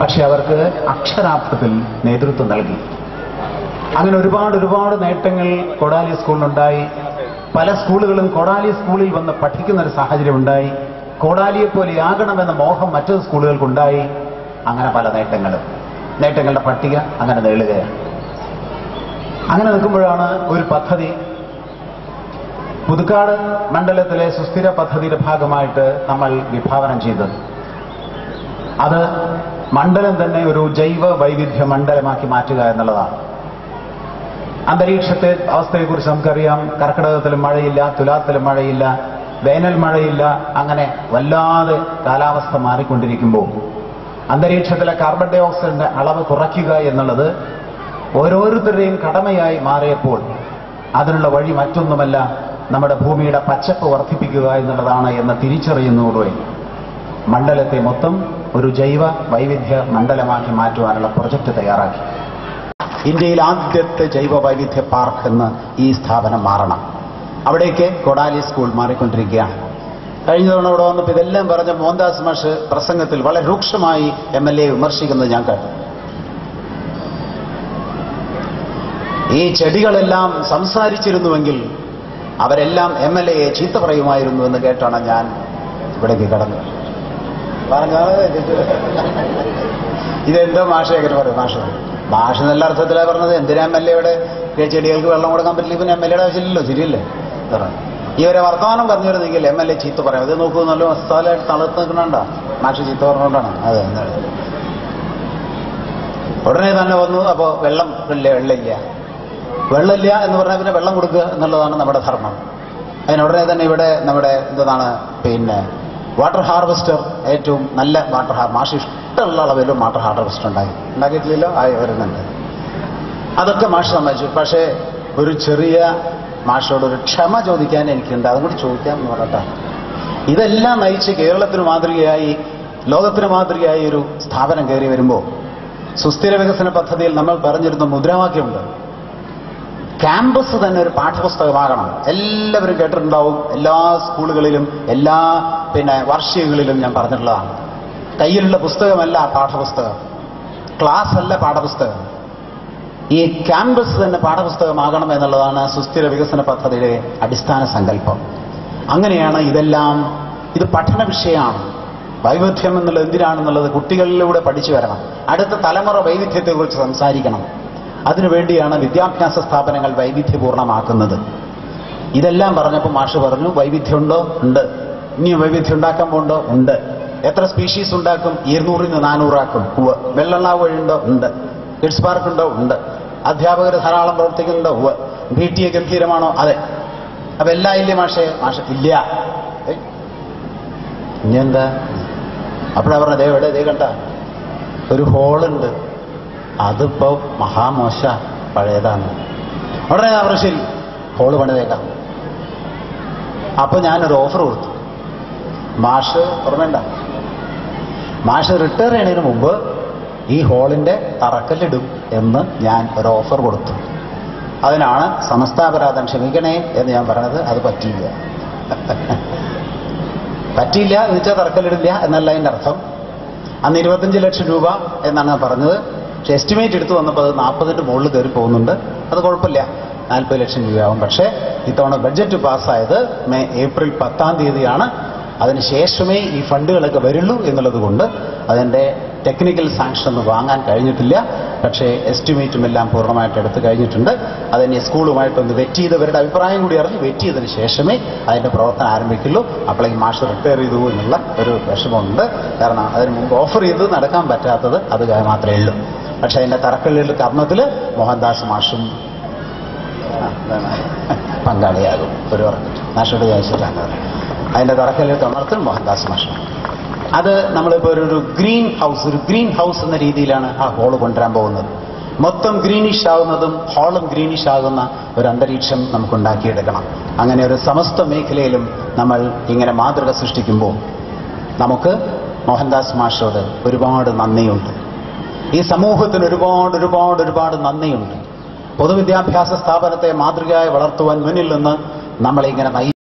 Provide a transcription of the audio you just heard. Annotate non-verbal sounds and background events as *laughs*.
പക്ഷെ അവർക്ക് അക്ഷരാർത്ഥത്തിൽ നേതൃത്വം നൽകി. അങ്ങനെ ഒരുപാട് ഒരുപാട് നേട്ടങ്ങൾ കൊടാലി സ്കൂളിനുണ്ടായി. പല സ്കൂളുകളും കൊടാലി സ്കൂളിൽ വന്ന് പഠിക്കുന്ന ഒരു സാഹചര്യം ഉണ്ടായി കോടാലിയെ പോലെ ആകണമെന്ന മോഹം മറ്റു സ്കൂളുകൾക്കുണ്ടായി. അങ്ങനെ പല നേട്ടങ്ങളും. നേട്ടങ്ങളുടെ പട്ടിക അങ്ങനെ നീളുകയാണ് അങ്ങനെ നിൽക്കുമ്പോഴാണ് ഒരു പദ്ധതി. പുതുക്കാട് മണ്ഡലത്തിലെ സുസ്ഥിര പദ്ധതിയുടെ ഭാഗമായിട്ട് നമ്മൾ വിഭാവനം ചെയ്തത്. അത് മണ്ഡലം തന്നെ ഒരു ജൈവ വൈവിധ്യ മണ്ഡലമാക്കി മാറ്റുക എന്നുള്ളതാണ്. അന്തരീക്ഷത്തെ അവസ്ഥയെക്കുറിച്ച് നമുക്കറിയാം. കർക്കിടകത്തിൽ മഴയില്ല തുലാത്തിൽ മഴയില്ല വേനൽ മഴയില്ല അങ്ങനെ വല്ലാതെ കാലാവസ്ഥ മാറിക്കൊണ്ടിരിക്കുമ്പോൾ അന്തരീക്ഷത്തിലെ കാർബൺ ഡൈ ഓക്സൈഡിന്റെ അളവ് കുറയ്ക്കുക എന്നുള്ളത് ഓരോരുത്തരുടെയും കടമയായി മാറിയപ്പോൾ അതിനുള്ള വഴി മറ്റൊന്നുമല്ല നമ്മുടെ ഭൂമിയുടെ പച്ചപ്പ് വർദ്ധിപ്പിക്കുക എന്നുള്ളതാണ് എന്ന് തിരിച്ചറിയുന്നതോടെ മണ്ഡലത്തെ മൊത്തം ഒരു ജൈവ വൈവിധ്യ മണ്ഡലമാക്കി മാറ്റുവാനുള്ള പ്രൊജക്ട് തയ്യാറാക്കി. ഇന്ത്യയിൽ ആദ്യത്തെ ജൈവ വൈവിധ്യ പാർക്ക് എന്ന് ഈ സ്ഥാപനം മാറണം. അവിടേക്ക് കൊടാലി സ്കൂൾ മാറിക്കൊണ്ടിരിക്കുകയാണ്. കഴിഞ്ഞ തവണ അവിടെ വന്നപ്പോൾ ഇതെല്ലാം പറഞ്ഞ മോഹൻദാസ് മാഷ് പ്രസംഗത്തിൽ വളരെ രൂക്ഷമായി എം എൽ എ വിമർശിക്കുന്നത് ഞാൻ കേട്ടു. ഈ ചെടികളെല്ലാം സംസാരിച്ചിരുന്നുവെങ്കിൽ അവരെല്ലാം എം എൽ എയെ ചീത്ത പറയുമായിരുന്നു എന്ന് കേട്ടാണ് ഞാൻ ഇവിടേക്ക് കടന്നത്. ഇതെന്തോ മാഷ എങ്ങനെ പറയും. മാഷ മാഷ നല്ല അർത്ഥത്തിലാണ് പറഞ്ഞത്. എന്തിനാ എം എൽ എയുടെ ചെടികൾക്ക് വെള്ളം കൊടുക്കാൻ പറ്റില്ല? പിന്നെ എം എൽ എയുടെ ആവശ്യമില്ലല്ലോ ശരിയല്ലേ? ഇവരെ വർത്തമാനം പറഞ്ഞു വരുന്നെങ്കിൽ എം എൽ എ ചീത്ത പറയാം. അത് നോക്കൂ നല്ല സ്ഥലമായിട്ട് തളർത്ത് നിൽക്കണണ്ട? മാഷ് ചീത്ത പറഞ്ഞുകൊണ്ടാണ്. അതെ എന്താണ് ഉടനെ തന്നെ വന്നു. അപ്പോൾ വെള്ളം ഇല്ല വെള്ളമില്ല. വെള്ളമില്ല എന്ന് പറഞ്ഞാൽ പിന്നെ വെള്ളം കൊടുക്കുക എന്നുള്ളതാണ് നമ്മുടെ ധർമ്മം. അതിനുടനെ തന്നെ ഇവിടെ നമ്മുടെ എന്താണ് പിന്നെ വാട്ടർ ഹാർവെസ്റ്റർ ഏറ്റവും നല്ല വാട്ടർ ഹാർ മാഷ് ഇഷ്ടമുള്ള അളവിലും വാട്ടർ ഹാർവെസ്റ്റർ ഉണ്ടായി. ഉണ്ടാക്കിയിട്ടില്ലല്ലോ? ആയി വരുന്നുണ്ട്. അതൊക്കെ മാഷ് സമ്മതിച്ചു. പക്ഷേ ഒരു ചെറിയ മാഷോട് ഒരു ക്ഷമ ചോദിക്കാൻ എനിക്കുണ്ട്. അതും കൂടി ചോദിക്കാം എന്ന് പറഞ്ഞിട്ടാ ഇതെല്ലാം നയിച്ച് കേരളത്തിന് മാതൃകയായി ലോകത്തിന് മാതൃകയായി ഒരു സ്ഥാപനം കയറി വരുമ്പോൾ സുസ്ഥിര വികസന പദ്ധതിയിൽ നമ്മൾ പറഞ്ഞിരുന്ന മുദ്രാവാക്യമുണ്ട്. ക്യാമ്പസ് തന്നെ ഒരു പാഠപുസ്തകമാകണം എല്ലാവരും കേട്ടിട്ടുണ്ടാവും. എല്ലാ സ്കൂളുകളിലും എല്ലാ പിന്നെ വാർഷികങ്ങളിലും ഞാൻ പറഞ്ഞിട്ടുള്ളതാണ്. കയ്യിലുള്ള പുസ്തകമല്ല പാഠപുസ്തകം. ക്ലാസ് അല്ല പാഠപുസ്തകം. ഈ ക്യാമ്പസ് തന്നെ പാഠപുസ്തകമാകണം എന്നുള്ളതാണ് സുസ്ഥിര വികസന പദ്ധതിയുടെ അടിസ്ഥാന സങ്കല്പം. അങ്ങനെയാണ് ഇതെല്ലാം ഇത് പഠന വിഷയമാണ്. വൈവിധ്യം എന്നുള്ളത് എന്തിനാണെന്നുള്ളത് കുട്ടികളിലൂടെ പഠിച്ചു വരണം. അടുത്ത തലമുറ വൈവിധ്യത്തെക്കുറിച്ച് സംസാരിക്കണം. അതിനുവേണ്ടിയാണ് വിദ്യാഭ്യാസ സ്ഥാപനങ്ങൾ വൈവിധ്യപൂർണമാക്കുന്നത് ഇതെല്ലാം പറഞ്ഞപ്പോൾ മാഷ് പറഞ്ഞു വൈവിധ്യമുണ്ടോ? ഉണ്ട്. ഇനിയും വൈവിധ്യം ഉണ്ടാക്കാൻ പോണ്ടോ? ഉണ്ട്. എത്ര സ്പീഷീസ് ഉണ്ടാക്കും? ഇരുന്നൂറിൽ നിന്ന് നാനൂറാക്കും. ഉവ്വ്. വെള്ളണ്ണാവ് വഴിയുണ്ടോ? ഉണ്ട്. കിഡ്സ് പാർക്ക് ഉണ്ടോ? ഉണ്ട്. അധ്യാപകർ ധാരാളം പ്രവർത്തിക്കുന്നുണ്ടോ? ഉവ് ബി ടി എ ഗംഭീരമാണോ? അതെ. അപ്പൊ എല്ലാ ഇല്ലേ മാഷേ? മാഷ ഇല്ല. ഇനിയെന്താ? ഇനി എന്താ അപ്പോഴാ പറഞ്ഞത്. എവിടെ ദേ കണ്ട. ഒരു ഹോളുണ്ട്. അതിപ്പോ മഹാമോശ പഴയതാണ്. ഉടനെ ആ ശരി ഹോൾ പണിതേക്കാം. അപ്പൊ ഞാനൊരു ഓഫർ കൊടുത്തു. മാഷ് ഓർമ്മണ്ട മാഷ് റിട്ടയർ ചെയ്യണതിന് മുമ്പ് ഈ ഹോളിന്റെ തറക്കല്ലിടും എന്ന് ഞാൻ ഒരു ഓഫർ കൊടുത്തു. അതിനാണ് സമസ്താപരാധം ക്ഷമിക്കണേ എന്ന് ഞാൻ പറഞ്ഞത് അത് പറ്റിയില്ല. *laughs* പറ്റിയില്ല എന്ന് വെച്ചാൽ തറക്കല്ലിടില്ല എന്നല്ല അതിന്റെ അർത്ഥം. അന്ന് ഇരുപത്തഞ്ച് ലക്ഷം രൂപ എന്നാണ് ഞാൻ പറഞ്ഞത്. പക്ഷെ എസ്റ്റിമേറ്റ് എടുത്തു വന്നപ്പോൾ അത് നാൽപ്പതിന്റെ മുകളിൽ കയറി പോകുന്നുണ്ട്. അത് കുഴപ്പമില്ല. നാൽപ്പത് ലക്ഷം രൂപയാവും. പക്ഷേ ഇത്തവണ ബഡ്ജറ്റ് പാസ്സായത് മെയ് ഏപ്രിൽ പത്താം തീയതിയാണ്. അതിനുശേഷമേ ഈ ഫണ്ടുകളൊക്കെ വരുള്ളൂ എന്നുള്ളത് കൊണ്ട് അതിന്റെ ടെക്നിക്കൽ സാങ്ഷൻ ഒന്നും വാങ്ങാൻ കഴിഞ്ഞിട്ടില്ല. പക്ഷേ എസ്റ്റിമേറ്റും എല്ലാം പൂർണമായിട്ട് എടുത്തു കഴിഞ്ഞിട്ടുണ്ട്. അതിനെ സ്കൂളുമായിട്ടൊന്ന് വെറ്റ് ചെയ്തവരുടെ അഭിപ്രായം കൂടി അറിഞ്ഞ് വെറ്റ് ചെയ്തതിന് ശേഷമേ അതിന്റെ പ്രവർത്തനം ആരംഭിക്കുള്ളൂ. അപ്പോഴേക്ക് മാഷ് റിട്ടയർ ചെയ്തു എന്നുള്ള ഒരു വിഷമമുണ്ട്. കാരണം അതിന് മുമ്പ് ഓഫർ ചെയ്ത് നടക്കാൻ പറ്റാത്തത് അത് മാത്രമേ ഉള്ളൂ. പക്ഷേ അതിന്റെ തറക്കല്ലിൽ കർമ്മത്തിൽ മോഹൻദാസ് മാഷും പങ്കാളിയാകും. ഒരു മാഷോട് ചോദിച്ചിട്ടാണ് അതിന്റെ തറക്കല്ലിൽ കമർത്തിൽ മോഹൻദാസ് മാഷ്. അത് നമ്മളിപ്പോൾ ഒരു ഒരു ഗ്രീൻ ഹൗസ് ഒരു ഗ്രീൻ ഹൗസ് എന്ന രീതിയിലാണ് ആ ഹോൾ കൊണ്ടുവരാൻ പോകുന്നത്. മൊത്തം ഗ്രീനിഷ് ആകുന്നതും ഹോളും ഗ്രീനിഷ് ആകുന്ന ഒരു അന്തരീക്ഷം നമുക്ക് ഉണ്ടാക്കിയെടുക്കണം അങ്ങനെ ഒരു സമസ്ത മേഖലയിലും നമ്മൾ ഇങ്ങനെ മാതൃക സൃഷ്ടിക്കുമ്പോൾ നമുക്ക് മോഹൻദാസ് മാഷോട് ഒരുപാട് നന്ദിയുണ്ട്. ഈ സമൂഹത്തിന് ഒരുപാട് ഒരുപാട് ഒരുപാട് നന്ദിയുണ്ട്. പൊതുവിദ്യാഭ്യാസ സ്ഥാപനത്തെ മാതൃകയായി വളർത്തുവാൻ മുന്നിൽ നിന്ന് നമ്മളിങ്ങനെ നയി